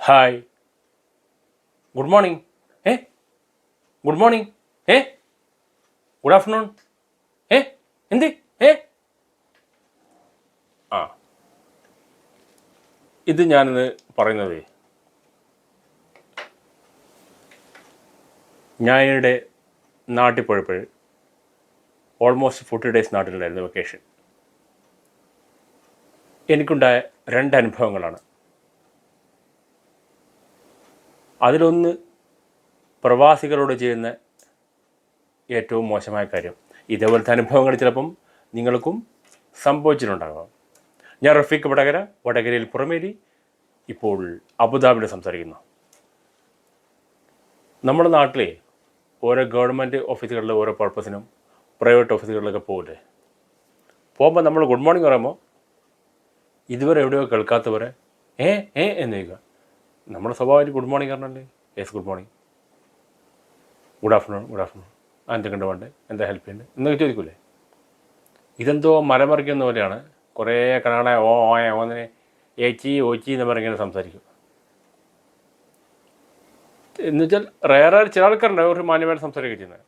Hi good morning ഏ good morning ഏ good afternoon ഏ എന്ത് ഏ ആ. ഇത് ഞാനിന്ന് പറയുന്നത് ഞാനിവിടെ നാട്ടിൽ പോയപ്പോൾ ഓൾമോസ്റ്റ് ഫോർട്ടി ഡേയ്സ് നാട്ടിലുണ്ടായിരുന്നു വെക്കേഷൻ എനിക്കുണ്ടായ രണ്ട് അനുഭവങ്ങളാണ്. അതിലൊന്ന് പ്രവാസികളോട് ചെയ്യുന്ന ഏറ്റവും മോശമായ കാര്യം. ഇതേപോലത്തെ അനുഭവങ്ങൾ ചിലപ്പം നിങ്ങൾക്കും സംഭവിച്ചിട്ടുണ്ടാകാം. ഞാൻ റഫീഖ് വടകര വടകരയിൽ പുറമേരി ഇപ്പോൾ അബുദാബിയിൽ സംസാരിക്കുന്നു. നമ്മുടെ നാട്ടിലെ ഓരോ ഗവൺമെന്റ് ഓഫീസുകളിലെ ഓരോ പർപ്പസിനും പ്രൈവറ്റ് ഓഫീസുകളിലൊക്കെ പോകില്ലേ പോകുമ്പോൾ നമ്മൾ ഗുഡ് മോർണിംഗ് പറയുമ്പോൾ ഇതുവരെ എവിടെയോ കേൾക്കാത്തവരെ ഏ ഏ എന്ന് ചോദിക്കുക. നമ്മുടെ സ്വഭാവമായിട്ട് ഗുഡ് മോർണിംഗ് പറഞ്ഞല്ലേ? Yes good morning. Good afternoon good afternoon. എന്തൊക്കെയുണ്ട് വേണ്ടത് വേണ്ടേ? എന്താ ഹെൽപ്പ് ചെയ്യുന്നത് എന്നൊക്കെ ചോദിക്കൂലേ? ഇതെന്തോ മലമറിക്കുന്ന പോലെയാണ്. കുറേ കാണാൻ ഓ ഓ ഓന്നിനെ ഏച്ചി ഓച്ചി എന്ന് പറഞ്ഞിങ്ങനെ സംസാരിക്കും. എന്നുവെച്ചാൽ റേറായി ചില ആൾക്കാരുണ്ട്. ഒരു മാന്യമായിട്ട് സംസാരിക്കുക ചെയ്യുന്നത്.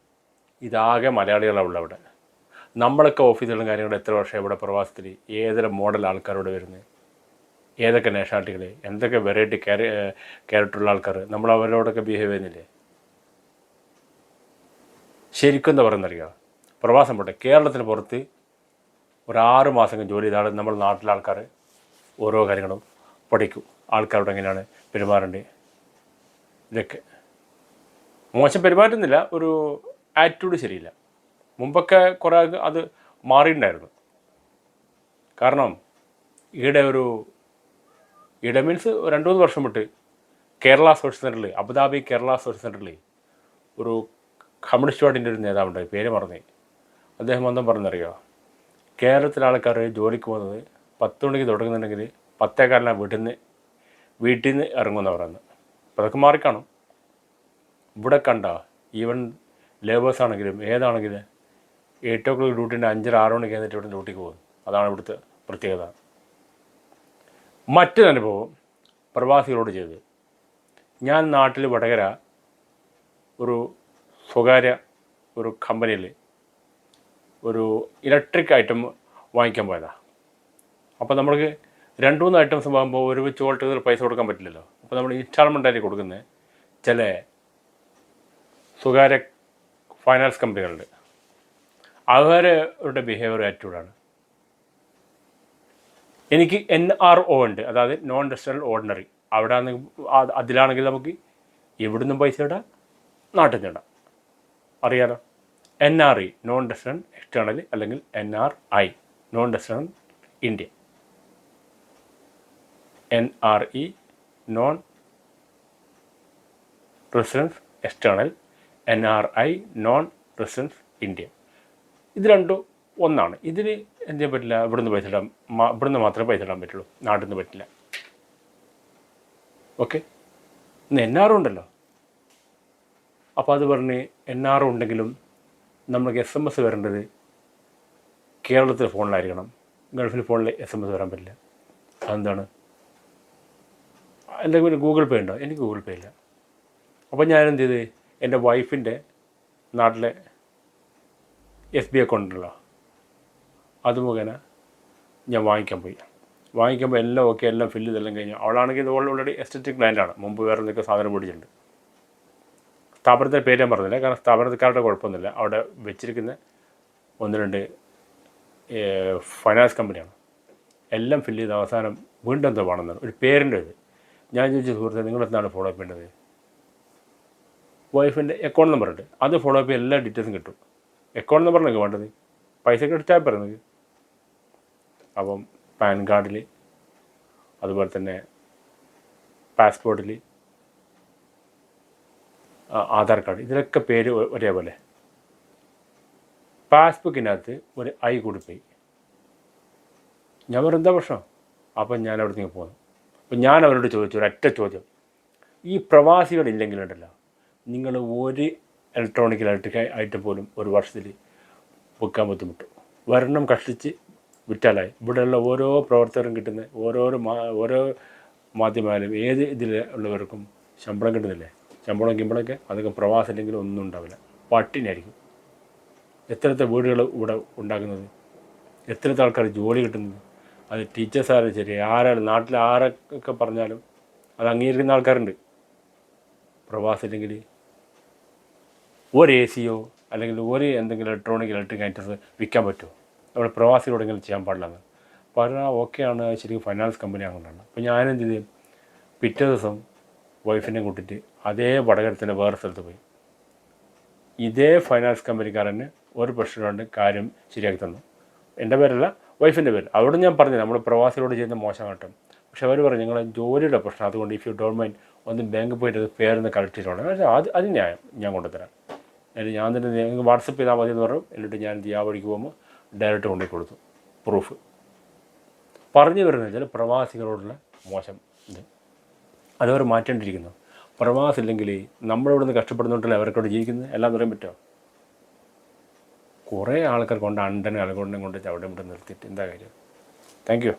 ഇതാകെ മലയാളികളാണ് ഉള്ളത് അവിടെ. നമ്മളൊക്കെ ഓഫീസുകളും കാര്യങ്ങളും എത്ര വർഷം ഇവിടെ പ്രവാസത്തിൽ ഏതൊരു മോഡൽ ആൾക്കാരോട് വരുന്നത് ഏതൊക്കെ നാഷണാലിറ്റികൾ എന്തൊക്കെ വെറൈറ്റി ക്യാര ക്യാരക്ടറുള്ള ആൾക്കാർ നമ്മൾ അവരോടൊക്കെ ബിഹേവ് ചെയ്യുന്നില്ലേ? ശരിക്കും എന്താ പറയുന്നറിയാം പ്രവാസം പോട്ടെ. കേരളത്തിന് പുറത്ത് ഒരു ആറ് മാസം ജോലി ചെയ്താണ് നമ്മൾ നാട്ടിലെ ആൾക്കാർ ഓരോ കാര്യങ്ങളും പഠിക്കും. ആൾക്കാരോട് എങ്ങനെയാണ് പെരുമാറേണ്ടത്? ഇതൊക്കെ. മോശം പെരുമാറ്റുന്നില്ല ഒരു ആറ്റിറ്റ്യൂഡ് ശരിയില്ല. മുമ്പൊക്കെ കുറേ അത് മാറിയിട്ടുണ്ടായിരുന്നു. കാരണം ഈയിടെ ഒരു ഈടെ മീൻസ് രണ്ട് മൂന്ന് വർഷം വിട്ട് കേരള സോഷ്യൽ സെന്ററിൽ അബുദാബി കേരള സോഷ്യൽ സെന്ററിൽ ഒരു കമ്മ്യൂണിസ്റ്റ് പാർട്ടിന്റെ ഒരു നേതാവുണ്ട് പേര് മറന്നേ. അദ്ദേഹം ഒന്നും പറഞ്ഞറിയോ? കേരളത്തിലെ ആൾക്കാർ ജോലിക്ക് പോകുന്നത് പത്ത് മണിക്ക് തുടങ്ങുന്നുണ്ടെങ്കിൽ പത്തേക്കാലിനാണ് വീട്ടിൽ നിന്ന് വീട്ടിൽ നിന്ന് ഇറങ്ങുമെന്ന് പറയുന്നത്. അപ്പോൾ അതൊക്കെ മാറിക്കാണും ഇവിടെ കണ്ട ഈവൻ ലേബേഴ്സ് ആണെങ്കിലും ഏതാണെങ്കിലും എയ്റ്റ് ഓ ക്ലോക്ക് ഡ്യൂട്ടിന്റെ അഞ്ചര ആറ് മണിക്ക് എന്നിട്ട് ഇവിടെ ഡ്യൂട്ടിക്ക് പോകും അതാണ് ഇവിടുത്തെ പ്രത്യേകത. മറ്റൊരു അനുഭവം പ്രവാസികളോട് ചെയ്തത് ഞാൻ നാട്ടിൽ വടകര ഒരു സ്വകാര്യ ഒരു കമ്പനിയിൽ ഒരു ഇലക്ട്രിക് ഐറ്റം വാങ്ങിക്കാൻ പോയതാണ് അപ്പോൾ നമ്മൾക്ക് രണ്ട് മൂന്ന് ഐറ്റംസ് വാങ്ങുമ്പോൾ ഒരുമിച്ച് വോൾട്ട് ചെയ്ത് പൈസ കൊടുക്കാൻ പറ്റില്ലല്ലോ. അപ്പോൾ നമ്മൾ ഇൻസ്റ്റാൾമെന്റ് ആയിട്ട് കൊടുക്കുന്നത് ചില സ്വകാര്യ ഫൈനാൻസ് കമ്പനികളുണ്ട് അവരുടെ ബിഹേവിയർ ആറ്റിറ്റ്യൂഡാണ് എനിക്ക് എൻ ആർ ഒ ഉണ്ട്. അതായത് നോൺ റെസിഡൽ ഓർഡിനറി അവിടെ അതിലാണെങ്കിൽ നമുക്ക് എവിടുന്നും പൈസ ഇടാം നാട്ടിൽ നിന്ന് ഇടാം. അറിയാലോ? N R E non resident external അല്ലെങ്കിൽ N R I non resident India N R E non residence external N R I non residence India ഇത് രണ്ടും ഒന്നാണ്. ഇതിന് എന്ത് ചെയ്യാൻ പറ്റില്ല? ഇവിടുന്ന് പൈസ ഇടാൻ ഇവിടുന്ന് മാത്രമേ പൈസ ഇടാൻ പറ്റുള്ളൂ. നാട്ടിൽ നിന്ന് പറ്റില്ല. ഓക്കെ ഇന്ന് എൻ ആർ ഉണ്ടല്ലോ. അപ്പോൾ അത് പറഞ്ഞ് എൻ ആർ ഉണ്ടെങ്കിലും നമുക്ക് എസ് എം എസ് വരേണ്ടത് കേരളത്തിലെ ഫോണിലായിരിക്കണം. ഗൾഫിൽ ഫോണിൽ എസ് എം എസ് വരാൻ പറ്റില്ല. അതെന്താണ്? എന്തെങ്കിലും ഗൂഗിൾ പേ ഉണ്ടോ? എനിക്ക് ഗൂഗിൾ പേ ഇല്ല. അപ്പോൾ ഞാൻ എന്ത് ചെയ്ത്? എന്റെ വൈഫിന്റെ നാട്ടിലെ എസ് ബി അക്കൗണ്ട് ഉണ്ടല്ലോ. അത് മുഖേന ഞാൻ വാങ്ങിക്കാൻ പോയി. വാങ്ങിക്കുമ്പോൾ എല്ലാം ഓക്കെ എല്ലാം ഫില്ല് ചെയ്തെല്ലാം കഴിഞ്ഞു. അവളാണെങ്കിൽ ഇത് ഓൾറെഡി എസ്റ്ററ്റിക് ബ്രാൻഡാണ് മുമ്പ് വേറെ എന്തൊക്കെ സാധനം പിടിച്ചിട്ടുണ്ട് സ്ഥാപനത്തിന്റെ പേര് ഞാൻ പറഞ്ഞില്ല? കാരണം സ്ഥാപനക്കാരുടെ കുഴപ്പമൊന്നുമില്ല. അവിടെ വെച്ചിരിക്കുന്ന ഒന്ന് രണ്ട് ഫൈനാൻസ് കമ്പനിയാണ് എല്ലാം ഫില്ല് ചെയ്ത് അവസാനം വീണ്ടും എന്തോ വേണമെന്നാണ് ഒരു പേരിന്റെ ഇത്. ഞാൻ ചോദിച്ചു സുഹൃത്തെ നിങ്ങളെന്താണ് ഫോളോ അപ്പ് ചെയ്യേണ്ടത്? വൈഫിന്റെ അക്കൗണ്ട് നമ്പർ ഉണ്ട്. അത് ഫോളോ അപ്പ് എല്ലാ ഡീറ്റെയിൽസും കിട്ടും. അക്കൗണ്ട് നമ്പറിനൊക്കെ വേണ്ടത്? പൈസ എടുത്താൽ പറയുന്നത് അപ്പം പാൻ കാർഡിൽ അതുപോലെ തന്നെ പാസ്പോർട്ടിൽ ആധാർ കാർഡ് ഇതിലൊക്കെ പേര് ഒരേപോലെ. പാസ്ബുക്കിനകത്ത് ഒരു ഐ കൂടി പോയി. ഞാൻ പറഞ്ഞു എന്താ പ്രശ്നം? അപ്പം ഞാൻ അവിടെ നിന്ന് പോന്നു. അപ്പം ഞാൻ അവരോട് ചോദിച്ചു ഒരൊറ്റ ചോദ്യം. ഈ പ്രവാസികളില്ലെങ്കിലുണ്ടല്ലോ നിങ്ങൾ ഒരു ഇലക്ട്രോണിക് ഇലക്ട്രിക് ആയിട്ട് പോലും ഒരു വർഷത്തിൽ വിൽക്കാൻ ബുദ്ധിമുട്ടു. വരണം കഷ്ടിച്ച് വിറ്റാലായി ഇവിടെയുള്ള ഓരോ പ്രവർത്തകരും കിട്ടുന്ന ഓരോരോ ഓരോ മാധ്യമമായാലും ഏത് ഇതിൽ ഉള്ളവർക്കും ശമ്പളം കിട്ടുന്നില്ലേ? ശമ്പളം കിമ്പളൊക്കെ അതൊക്കെ പ്രവാസം ഇല്ലെങ്കിൽ ഒന്നും ഉണ്ടാവില്ല. പട്ടിണിയായിരിക്കും. എത്രത്തെ വീടുകൾ ഇവിടെ ഉണ്ടാക്കുന്നത്? എത്രത്തെ ആൾക്കാർ ജോലി കിട്ടുന്നത്? അത് ടീച്ചേഴ്സായാലും ശരി ആരാണ് നാട്ടിൽ ആരൊക്കെ പറഞ്ഞാലും അത് അംഗീകരിക്കുന്ന ആൾക്കാരുണ്ട്. പ്രവാസം ഇല്ലെങ്കിൽ ഒരു എ സിയോ അല്ലെങ്കിൽ ഒരു എന്തെങ്കിലും ഇലക്ട്രോണിക് ഇലക്ട്രിക് ഐറ്റംസ് വിൽക്കാൻ പറ്റുമോ? അവിടെ പ്രവാസികളോടെങ്കിലും ചെയ്യാൻ പാടില്ലെന്ന്. പറഞ്ഞാൽ ഓക്കെയാണ് ശരിക്കും ഫൈനാൻസ് കമ്പനി അങ്ങോട്ടാണ് അപ്പോൾ ഞാനെന്ത് ചെയ്തു പിറ്റേ ദിവസം വൈഫിനെ കൂട്ടിയിട്ട് അതേ വടകരത്തിന്റെ വേറെ സ്ഥലത്ത് പോയി. ഇതേ ഫൈനാൻസ് കമ്പനിക്കാരന് ഒരു പ്രശ്നമുണ്ട് കാര്യം ശരിയാക്കി തന്നു. എന്റെ പേരല്ല വൈഫിന്റെ പേര്. അവിടെ ഞാൻ പറഞ്ഞു നമ്മൾ പ്രവാസികളോട് ചെയ്യുന്ന മോശമായിട്ടും പക്ഷെ അവർ പറഞ്ഞു ഞങ്ങളെ ജോലിയുടെ പ്രശ്നം അതുകൊണ്ട് ഇഫ് യു ഡോൺ മൈൻഡ് ഒന്ന് ബാങ്കിൽ പോയിട്ട് അത് പേരൊന്ന് കളക്ട് ചെയ്തോളാം അത് അത് ന്യായം ഞാൻ കൊണ്ടുതരാം. എന്നിട്ട് ഞാൻ തന്നെ വാട്സപ്പ് ചെയ്താൽ മതി എന്ന് പറഞ്ഞു. എന്നിട്ട് ഞാൻ എന്ത് വഴിക്ക് പോകുമ്പോൾ ഡയറക്റ്റ് കൊണ്ടുപോയി കൊടുത്തു. പ്രൂഫ്. പറഞ്ഞു വരുന്നത് വെച്ചാൽ പ്രവാസികളോടുള്ള മോശം ഇത്. അതവർ മാറ്റേണ്ടിയിരിക്കുന്നു പ്രവാസം ഇല്ലെങ്കിൽ നമ്മളിവിടെ നിന്ന് കഷ്ടപ്പെടുന്നുണ്ടല്ലോ അവർക്കോട് ജീവിക്കുന്നത്? എല്ലാം പറയാൻ പറ്റുമോ? കുറേ ആൾക്കാർ കൊണ്ട് അണ്ടനെ അലകൊണ്ടും കൊണ്ട് അവിടെ ഇവിടെ നിർത്തിയിട്ട്. എന്താ കാര്യം? Thank you